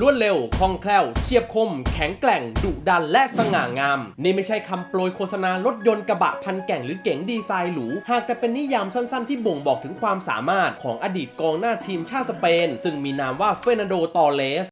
รวดเร็ว คล่องแคล่ว เฉียบคม แข็งแกร่ง ดุดัน และสง่างาม นี่ไม่ใช่คำโปรยโฆษณารถยนต์กระบะพันแก่งหรือเก๋งดีไซน์หรู หากแต่เป็นนิยามสั้นๆ ที่บ่งบอกถึงความสามารถของอดีตกองหน้าทีมชาติสเปน ซึ่งมีนามว่าเฟรนันโด ตอเลส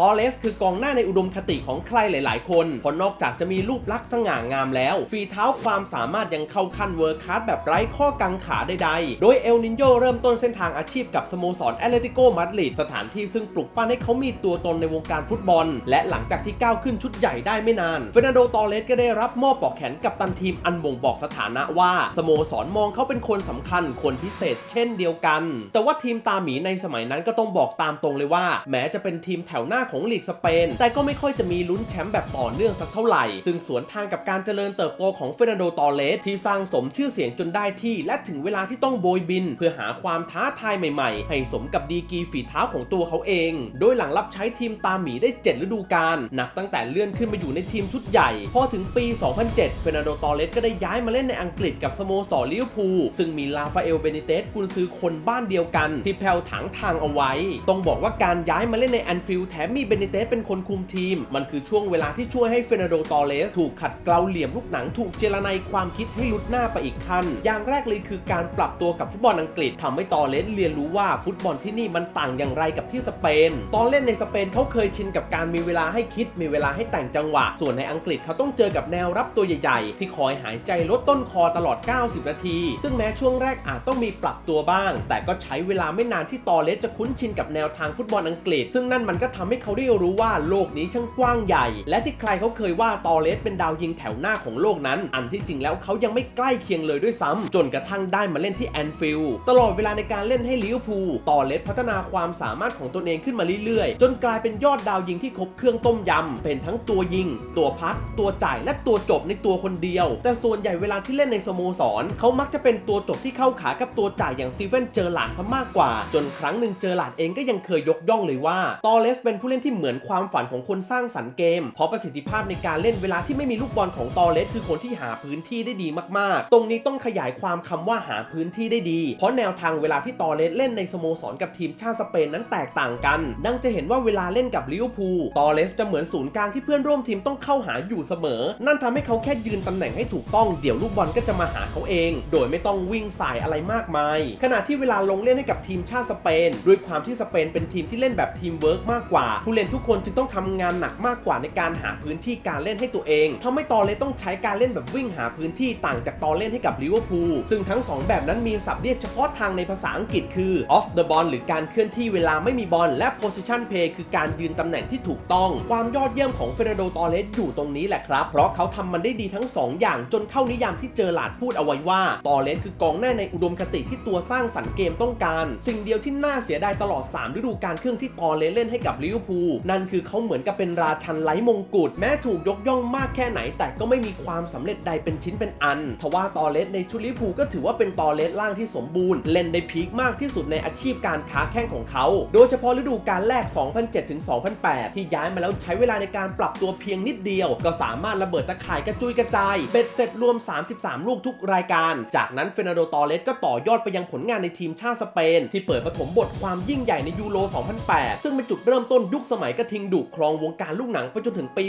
ตอเลสคือกองหน้าในอุดมคติของใครหลาย ๆ คนเพราะนอกจากจะมีรูปลักษณ์สง่างามแล้ว ฝีเท้าความสามารถยังเข้าขั้นเวิร์คคาสแบบไร้ข้อกังขาใด ๆ โดยเอลนินโยเริ่มต้นเส้นทางอาชีพกับสโมสรแอตเลติโกมาดริดสถานที่ซึ่งปลุกปั้นให้เขามีตัวตนในวงการฟุตบอล และหลังจากที่ก้าวขึ้นชุดใหญ่ได้ไม่นานเฟรนันโดตอเลสก็ได้รับมอบปอกแขนกับตันทีมอันบ่งบอกสถานะว่าสโมสรมองเขาเป็นคนสำคัญคนพิเศษเช่นเดียวกัน แต่ว่าทีมตาหมีในสมัยนั้นก็ต้องบอกตามตรงเลยว่า แม้จะเป็นทีมแถวหน้าของลีกสเปน แต่ก็ไม่ค่อยจะมีลุ้นแชมป์แบบต่อเนื่องสักเท่าไหร่ ซึ่งสวนทางกับการเจริญเติบโตของเฟรนันโด ตอเลสที่สร้างสมชื่อเสียงจนได้ที่ และถึงเวลาที่ต้องโบยบิน เพื่อหาความท้าทายใหม่ๆ ให้สมกับดีกีฝีเท้าของตัวเขาเอง โดยหลังรับใช้ทีมตาหมีได้ 7 ฤดูกาลนับตั้งแต่เลื่อนขึ้นมาอยู่ในทีมชุดใหญ่ พอถึงปี 2007 เฟรนันโด ตอเลสก็ได้ย้ายมาเล่นในอังกฤษกับสโมสรลิเวอร์พูลซึ่งมีลาฟาเอล เบนิเตสกุนซือคนบ้านเดียวกัน ที่แผ่วถังทางเอาไว้ ต้องบอกว่าการย้ายมาเล่นในแอนฟิลด์แถมมีเบนิเตสเป็นคนคุมทีม มันคือช่วงเวลาที่ช่วยให้เฟรนโดตอเลสถูกขัดเกลาเหลี่ยมลูกหนังถูกเจรไนความคิดให้ลุดหน้าไปอีกขั้น อย่างแรกเลยคือการปรับตัวกับฟุตบอลอังกฤษทำให้ตอเลสเรียนรู้ว่าฟุตบอลที่นี่มันต่างอย่างไรกับที่สเปน ตอนเล่นในสเปนเขาเคยชินกับการมีเวลาให้คิดมีเวลาให้แต่งจังหวะ ส่วนในอังกฤษเขาต้องเจอกับแนวรับตัวใหญ่ ๆ ที่คอยหายใจลดต้นคอตลอด 90 นาที ซึ่งแม้ช่วงแรกอาจต้องมีปรับตัวบ้าง แต่ก็ใช้เวลาไม่นานที่ตอเลสจะคุ้นชินกับแนวทางฟุตบอลอังกฤษ ซึ่งนั่นมันก็ทำให้เขาได้รู้ว่าโลกนี้ช่างกว้างใหญ่ และที่ใครเขาเคยว่าตอเลสเป็นดาวยิงแถวหน้าของโลกนั้น อันที่จริงแล้วเขายังไม่ใกล้เคียงเลยด้วยซ้ำจนกระทั่งได้มาเล่นที่แอนฟิลด์ตลอดเวลาในการเล่นให้ลิเวอร์พูลตอเลสพัฒนาความสามารถของตนเองขึ้นมาเรื่อยๆ จนกลายเป็นยอดดาวยิงที่ครบเครื่องต้มยำเป็นทั้งตัวยิง ตัวพัก ตัวจ่ายและตัวจบในตัวคนเดียว แต่ส่วนใหญ่เวลาที่เล่นในสโมสรเขามักจะเป็นตัวจบที่เข้าขากับตัวจ่ายอย่างซีเฟนเจอร์ลาดซะมากกว่า จนครั้งหนึ่งเจอร์ลาดเองก็ยังเคยยกย่องเลยว่าตอเลสเป็นผู้เล่นที่เหมือนความฝันของคนสร้างสรรค์เกม เพราะประสิทธิภาพในการเล่นเวลาที่ไม่มีลูกบอลของตอเลสคือคนที่หาพื้นที่ได้ดีมากๆ ตรงนี้ต้องขยายความคำว่าหาพื้นที่ได้ดี เพราะแนวทางเวลาที่ตอเลสเล่นในสโมสรกับทีมชาติสเปนนั้นแตกต่างกัน ดังจะเห็นว่าเวลาเล่นกับลิเวอร์พูลตอเลสจะเหมือนศูนย์กลางที่เพื่อนร่วมทีมต้องเข้าหาอยู่เสมอ นั่นทำให้เขาแค่ยืนตำแหน่งให้ถูกต้องเดี๋ยวลูกบอลก็จะมาหาเขาเอง โดยไม่ต้องวิ่งสายอะไรมากมาย ขณะที่เวลาลงเล่นให้กับทีมชาติสเปน ด้วยความที่สเปนเป็นทีมที่เล่นแบบทีมเวิร์กมากกว่าผู้เล่นทุกคนจึงต้องทำงานหนักมากกว่าในการหาพื้นที่การเล่นให้ตัวเองทำให้ตอเลสต้องใช้การเล่นแบบวิ่งหาพื้นที่ต่างจากตอนเล่นให้กับลิเวอร์พูลซึ่งทั้งสองแบบนั้นมีศัพท์เรียกเฉพาะทางในภาษาอังกฤษคือ off the ball หรือการเคลื่อนที่เวลาไม่มีบอลและ position play คือการยืนตำแหน่งที่ถูกต้อง ความยอดเยี่ยมของเฟรโดตอเลสอยู่ตรงนี้แหละครับ เพราะเขาทำมันได้ดีทั้ง 2 อย่างจนเข้านิยามที่เจอหลาดพูดเอาไว้ว่า ตอเลสคือกองหน้าในอุดมคติที่ตัวสร้างสรรค์เกมต้องการ สิ่งเดียวที่น่าเสียดายตลอด 3 ฤดูกาลครึ่งที่ตอเลสเล่นให้กับลิเวอร์พูลนั่นคือเขาเหมือนกับเป็นราชันไร้มงกุฎแม้ถูกยกย่องมากแค่ไหน แต่ก็ไม่มีความสำเร็จใดเป็นชิ้นเป็นอัน ทว่าตอเลสในชุดลิเวอร์พูก็ถือว่าเป็นตอเลสล่างที่สมบูรณ์ เล่นได้พีคมากที่สุดในอาชีพการค้าแข้งของเขา โดยเฉพาะฤดูกาลแรก 2007ถึง2008 ที่ย้ายมาแล้วใช้เวลาในการปรับตัวเพียงนิดเดียว ก็สามารถระเบิดตะข่ายกระจุยกระจาย เบ็ดเสร็จรวม 33 ลูกทุกรายการ จากนั้นเฟรนันโดตอเลสก็ต่อยอดไปยังผลงานในทีมชาติสเปน ที่เปิดปฐมบทความยิ่งใหญ่ในยูโร 2008 ซึ่งเป็นจุดเริ่มต้นยุคสมัยกระทิงดุครองวงการลูกหนังไปจนถึงปี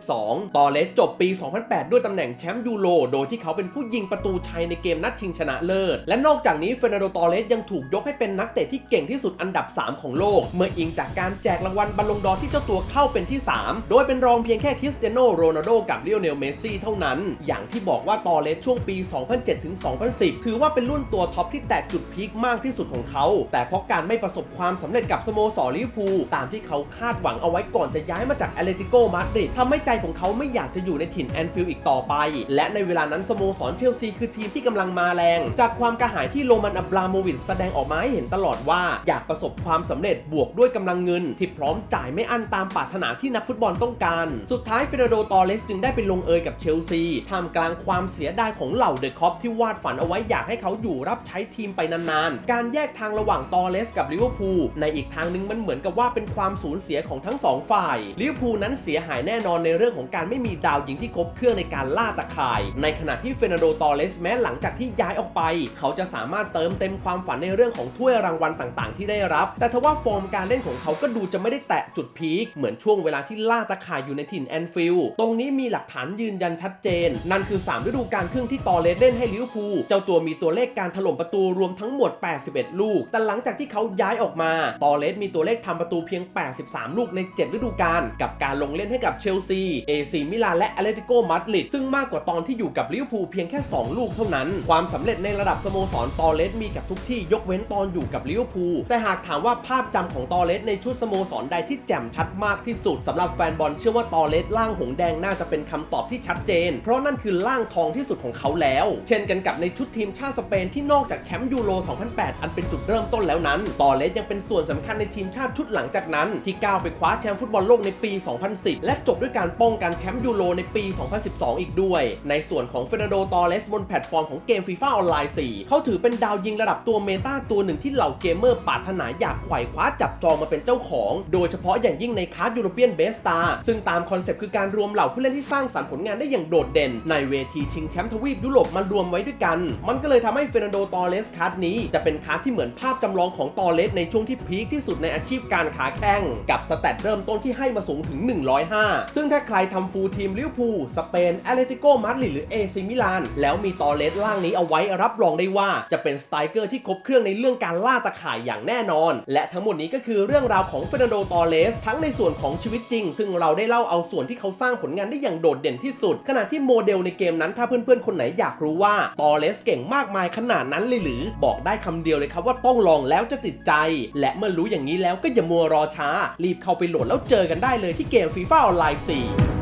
2012ตอเลสจบปี 2008 ด้วยตำแหน่งแชมป์ยูโร โดยที่เขาเป็นผู้ยิงประตูชัยในเกมนัดชิงชนะเลิศ และนอกจากนี้เฟรนันโดตอเลสยังถูกยกให้เป็นนักเตะที่เก่งที่สุดอันดับ 3 ของโลก เมื่ออิงจากการแจกรางวัลบอลลงดอร์ที่เจ้าตัวเข้าเป็นที่ 3 โดยเป็นรองเพียงแค่คริสเตียโนโรนัลโดกับเลโอเนลเมสซี่เท่านั้น อย่างที่บอกว่าตอเลสช่วงปี 2007 ถึง 2010 ถือว่าเป็นรุ่นตัวท็อปที่แตะจุดพีคมากที่สุดของเขา แต่เพราะการไม่ประสบความสำเร็จกับสโมสรลิเวอร์พูลตามที่เขาคาดหวังเอาไว้ก่อนจะย้ายมาจากแอตเลติโกมาดริดทำให้ใจของเขาไม่อยากจะอยู่ในถิ่นแอนฟิลด์อีกต่อไป และในเวลานั้นสโมสรเชลซีคือทีมที่กำลังมาแรง จากความกระหายที่โรมันอับราโมวิชแสดงออกมาให้เห็นตลอดว่าอยากประสบความสำเร็จบวกด้วยกำลังเงิน ที่พร้อมจ่ายไม่อั้นตามปรารถนาที่นักฟุตบอลต้องการ สุดท้ายเฟรนันโดตอเลสจึงได้ไปลงเอยกับเชลซีท่ามกลางความเสียดายของเหล่าเดอะคอปที่วาดฝันเอาไว้อยากให้เขาอยู่รับใช้ทีมไปนานๆ การแยกทางระหว่างตอเลสกับลิเวอร์พูลในอีกทางหนึงมันเหมือนกับว่าเป็นความสูสูญเสียของทั้งสองฝ่ายลิเวอร์พูลนั้นเสียหายแน่นอนในเรื่องของการไม่มีดาวยิงที่ครบเครื่องในการล่าตะข่าย ในขณะที่เฟนันโดตอเลสแม้หลังจากที่ย้ายออกไป เขาจะสามารถเติมเต็มความฝันในเรื่องของถ้วยรางวัลต่างๆ ที่ได้รับ แต่ทว่าฟอร์มการเล่นของเขาก็ดูจะไม่ได้แตะจุดพีคเหมือนช่วงเวลาที่ล่าตะข่ายอยู่ในถิ่นแอนฟิลด์ตรงนี้มีหลักฐานยืนยันชัดเจน นั่นคือ 3 ฤดูกาลครึ่งที่ตอเลสเล่นให้ลิเวอร์พูลเจ้าตัวมีตัวเลขการถล่มประตูรวมทั้งหมด 81 ลูก แต่หลังจากที่เขาย้ายออกมา ตอเลสมีตัวเลขทำประตูเพียง 8 83 ลูกใน 7 ฤดูกาลกับการลงเล่นให้กับเชลซีเอซีมิลานและอเลติโกมาดริดซึ่งมากกว่าตอนที่อยู่กับลิเวอร์พูลเพียงแค่ 2 ลูกเท่านั้น ความสำเร็จในระดับสโมสรตอเลสมีกับทุกที่ยกเว้นตอนอยู่กับลิเวอร์พูลแต่หากถามว่าภาพจำของตอเลสในชุดสโมสรใดที่แจ่มชัดมากที่สุดสำหรับแฟนบอลเชื่อว่าตอเลสล่างหงแดงน่าจะเป็นคำตอบที่ชัดเจน เพราะนั่นคือล่างทองที่สุดของเขาแล้ว เช่นกันกับในชุดทีมชาติสเปนที่นอกจากแชมป์ยูโร 2008 อันเป็นจุดเริ่มต้นแล้วนั้น ตอเลสยังเป็นส่วนสำคัญในทีมชาติชุดหลังจากนั้นทก้าวไปคว้าแชมป์ฟุตบอลโลกในปี 2010 และจบด้วยการป้องกันแชมป์ยูโรในปี 2012 อีกด้วย ในส่วนของเฟรนันโดตอเลสบนแพลตฟอร์มของเกมฟีฟ่าออนไลน์ 4 เขาถือเป็นดาวยิงระดับตัวเมตาตัวหนึ่งที่เหล่าเกมเมอร์ปรารถนาอยากไขว่คว้าจับจองมาเป็นเจ้าของ โดยเฉพาะอย่างยิ่งในคาร์ดยูโรเปียนเบสตาซึ่งตามคอนเซปต์คือการรวมเหล่าผู้เล่นที่สร้างสรรค์ผลงานได้อย่างโดดเด่น ในเวทีชิงแชมป์ทวีปยุโรปมารวมไว้ด้วยกัน มันก็เลยทำให้เฟรนันโดตอเลสคาร์นี้จะเป็นคาร์ดที่เหมือนภาพจำลองของตอเลสในช่วงที่พีคที่สุดในอาชีพการขาแข้งกับสแตทเริ่มต้นที่ให้มาสูงถึง 105 ซึ่งถ้าใครทำฟูลทีมลิเวอร์พูลสเปนแอตเลติโกมาดริดหรือเอซิมิลานแล้วมีตอเลสล่างนี้เอาไว้รับรองได้ว่าจะเป็นสไตรเกอร์ที่ครบเครื่องในเรื่องการล่าตะข่ายอย่างแน่นอน และทั้งหมดนี้ก็คือเรื่องราวของเฟรนันโดตอเลสทั้งในส่วนของชีวิตจริง ซึ่งเราได้เล่าเอาส่วนที่เขาสร้างผลงานได้อย่างโดดเด่นที่สุด ขณะที่โมเดลในเกมนั้นถ้าเพื่อนๆ คนไหนอยากรู้ว่าตอเลสเก่งมากมายขนาดนั้นเลยหรือ บอกได้คำเดียวเลยครับว่าต้องลองแล้วจะติดใจ และเมื่อรู้อย่างนี้แล้วก็อย่ามัวรอช้ารีบเข้าไปโหลดแล้วเจอกันได้เลยที่เกมฟีฟ่าออนไลน์4